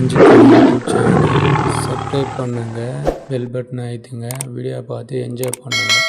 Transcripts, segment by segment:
Kanchipuram YouTube சேனலை subscribe பண்ணுங்கள் bell button அழுத்துங்க வீடியோ பார்த்து என்ஜாய் பண்ணுங்கள்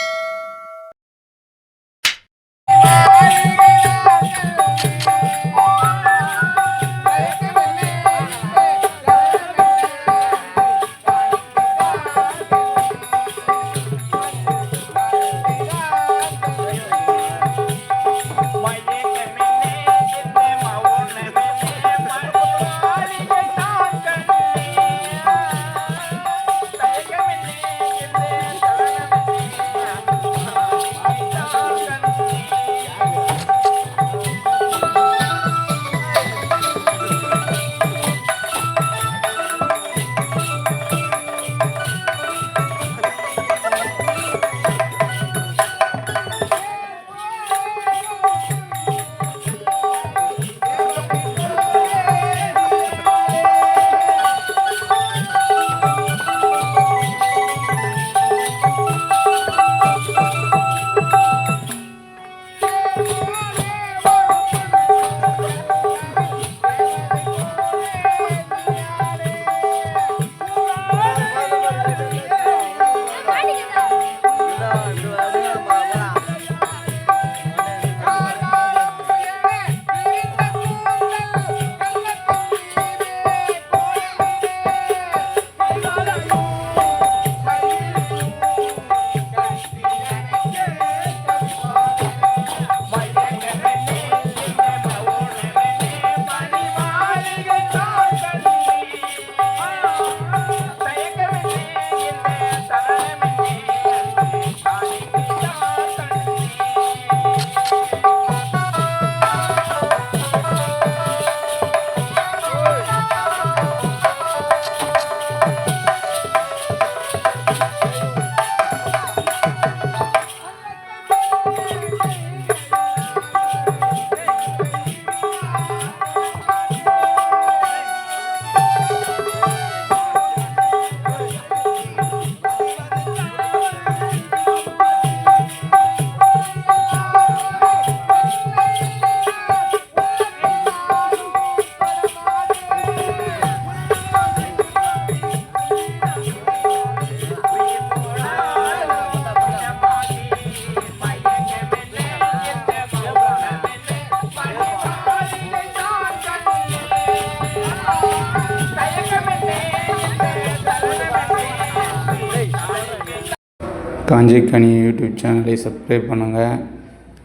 காஞ்சி கனி யூடியூப் சேனலை சப்ஸ்கிரைப் பண்ணுங்கள்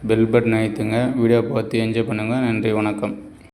பெல் பட்டன் அழுத்துங்க வீடியோ பார்த்து என்ஜாய் பண்ணுங்கள் நன்றி வணக்கம்.